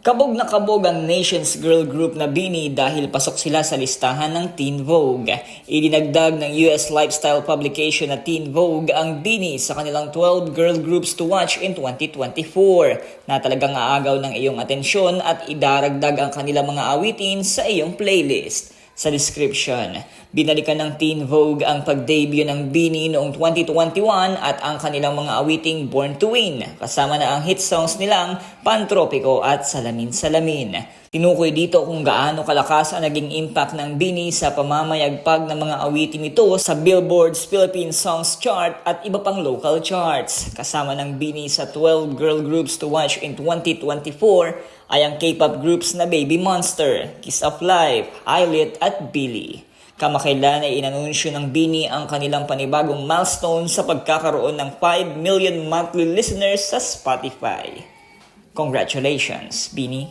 Kabog na kabog ang Nations Girl Group na Bini dahil pasok sila sa listahan ng Teen Vogue. Idinagdag ng US lifestyle publication na Teen Vogue ang Bini sa kanilang 12 girl groups to watch in 2024 na talagang aagaw ng iyong atensyon at idaragdag ang kanilang mga awitin sa iyong playlist. Sa description, binalikan ng Teen Vogue ang pag-debut ng Bini noong 2021 at ang kanilang mga awiting Born to Win, kasama na ang hit songs nilang Pantropiko at Salamin Salamin. Tinukoy dito kung gaano kalakas ang naging impact ng Bini sa pamamayagpag ng mga awitin nito sa Billboard's Philippine Songs Chart at iba pang local charts. Kasama ng Bini sa 12 girl groups to watch in 2024 ay ang K-pop groups na Baby Monster, Kiss of Life, Eyelit at Billy. Kamakailan ay inanunsyo ng Bini ang kanilang panibagong milestone sa pagkakaroon ng 5 million monthly listeners sa Spotify. Congratulations, Bini!